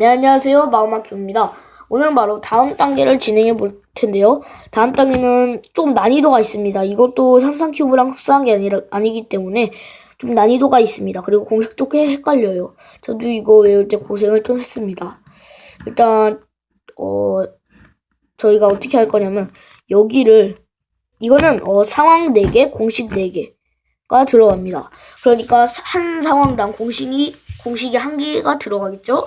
네, 안녕하세요. 마우마큐입니다. 오늘 바로 다음 단계를 진행해 볼 텐데요. 다음 단계는 좀 난이도가 있습니다. 이것도 삼성 큐브랑 흡사한 게 아니라, 아니기 때문에 좀 난이도가 있습니다. 그리고 공식도 꽤 헷갈려요. 저도 이거 외울 때 고생을 좀 했습니다. 일단, 어, 저희가 어떻게 할 거냐면, 여기를, 이거는, 어, 상황 4개, 공식 4개가 들어갑니다. 그러니까, 한 상황당 공식이, 공식이 한 개가 들어가겠죠?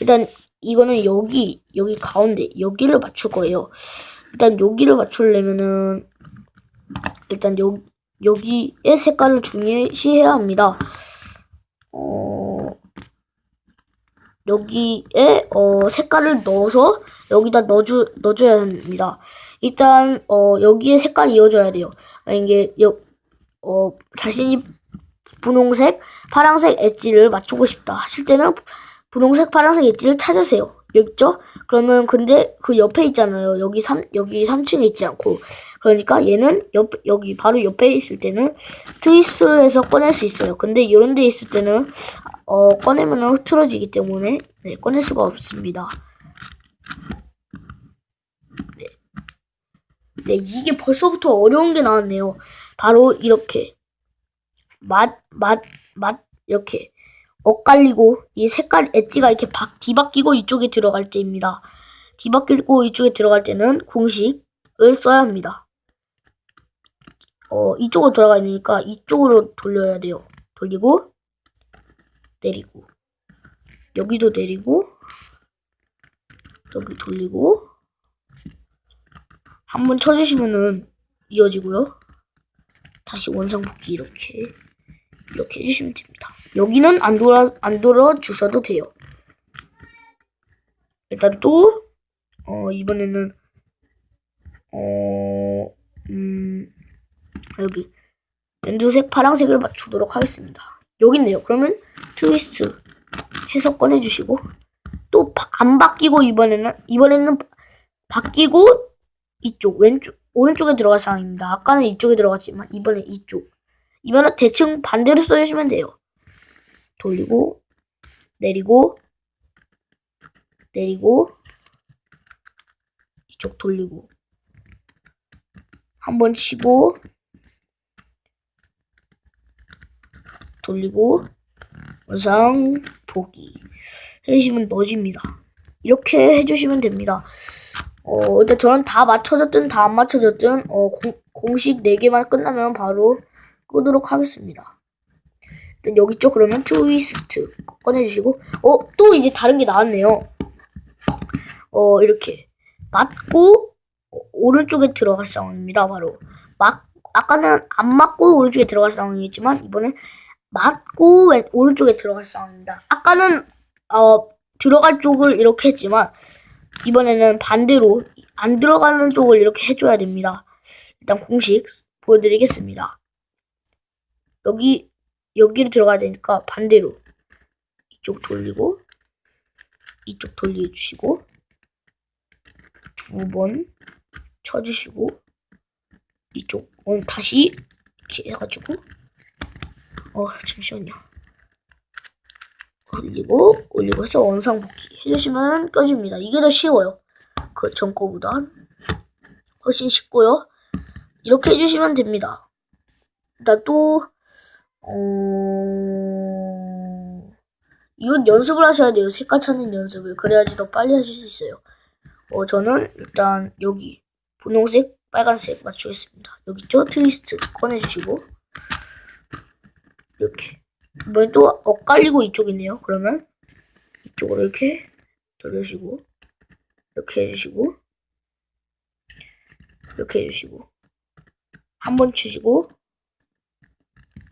일단, 이거는 여기, 여기 가운데, 여기를 맞출 거예요. 일단, 여기를 맞추려면은, 일단, 여, 여기의 색깔을 중요시해야 합니다. 어, 여기에 어, 색깔을 넣어서 여기다 넣어주, 넣어줘야 합니다. 일단 어, 여기에 색깔이 이어져야 돼요. 이게 여, 어, 자신이 분홍색, 파란색 엣지를 맞추고 싶다 하실 때는 분홍색, 파란색 엣지를 찾으세요. 여기 있죠? 그러면 근데 그 옆에 있잖아요. 여기 3 여기 3층에 있지 않고 그러니까 얘는 옆 여기 바로 옆에 있을 때는 트위스트를 해서 꺼낼 수 있어요. 근데 이런 데 있을 때는 어 꺼내면 흐트러지기 때문에 네, 꺼낼 수가 없습니다. 네. 네, 이게 벌써부터 어려운 게 나왔네요. 바로 이렇게 맛, 맛, 맛 이렇게 엇갈리고 이 색깔 엣지가 이렇게 박 뒤바뀌고 이쪽에 들어갈 때입니다. 뒤바뀌고 이쪽에 들어갈 때는 공식을 써야 합니다. 어, 이쪽으로 돌아가 있으니까 이쪽으로 돌려야 돼요. 돌리고 내리고 여기도 내리고 여기 돌리고 한번 쳐주시면은 이어지고요. 다시 원상복귀 이렇게 이렇게 해주시면 됩니다. 여기는 안 돌아 안 돌아 주셔도 돼요. 일단 또 어, 이번에는 어, 음, 여기 연두색 파란색을 맞추도록 하겠습니다. 여기 있네요. 그러면 트위스트 해서 꺼내주시고 또 안 바뀌고 이번에는 이번에는 바뀌고 이쪽 왼쪽 오른쪽에 들어갈 상황입니다. 아까는 이쪽에 들어갔지만 이번엔 이쪽. 이번엔 대충 반대로 써주시면 돼요. 돌리고 내리고 내리고 이쪽 돌리고 한 번 치고 돌리고 원상 보기 해주시면 넣어집니다. 이렇게 해주시면 됩니다. 어, 일단 저는 다 맞춰졌든 다 안 맞춰졌든 어, 공, 공식 4개만 끝나면 바로 끄도록 하겠습니다. 일단 여기 있죠? 그러면 트위스트 꺼내주시고 어, 또 이제 다른 게 나왔네요. 어, 이렇게 맞고 어, 오른쪽에 들어갈 상황입니다. 바로 맞 아까는 안 맞고 오른쪽에 들어갈 상황이었지만 이번엔 맞고 왼, 오른쪽에 들어갈 상황입니다. 아까는 어, 들어갈 쪽을 이렇게 했지만 이번에는 반대로 안 들어가는 쪽을 이렇게 해줘야 됩니다. 일단 공식 보여드리겠습니다. 여기 여기를 들어가야 되니까 반대로 이쪽 돌리고 이쪽 돌려주시고 두 번 쳐주시고 이쪽 어, 다시 이렇게 해가지고 어 잠시만요. 올리고 올리고 해서 원상 복귀 해주시면 꺼집니다. 이게 더 쉬워요. 그 전 거보다 훨씬 쉽고요. 이렇게 해주시면 됩니다. 일단 또 어... 이건 연습을 하셔야 돼요. 색깔 찾는 연습을. 그래야지 더 빨리 하실 수 있어요. 어, 저는 일단 여기 분홍색, 빨간색 맞추겠습니다. 여기 있죠? 트위스트 꺼내주시고 이렇게 이번엔 또 엇갈리고 이쪽이네요. 그러면 이쪽으로 이렇게 돌려주시고 이렇게 해주시고 이렇게 해주시고 한 번 치시고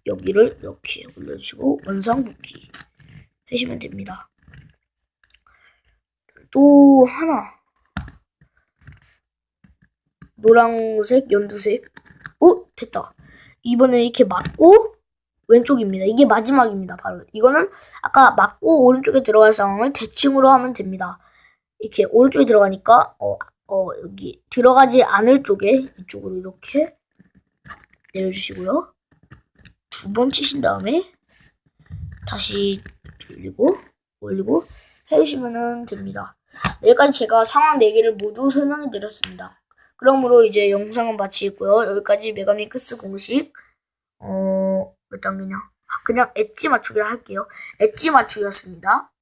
여기를 이렇게 올려주시고 원상복귀 하시면 됩니다. 또 하나 노란색, 연두색 오 됐다. 이번에 이렇게 맞고 왼쪽입니다. 이게 마지막입니다. 바로 이거는 아까 맞고 오른쪽에 들어갈 상황을 대칭으로 하면 됩니다. 이렇게 오른쪽에 들어가니까 어, 어 여기 들어가지 않을 쪽에 이쪽으로 이렇게 내려주시고요. 두 번 치신 다음에 다시 돌리고 올리고 해주시면 됩니다. 여기까지 제가 상황 4개를 모두 설명해 드렸습니다. 그러므로 이제 영상은 마치고요. 여기까지 메가믹스 공식 어, 몇 단계냐? 아, 그냥 엣지 맞추기를 할게요. 엣지 맞추기였습니다.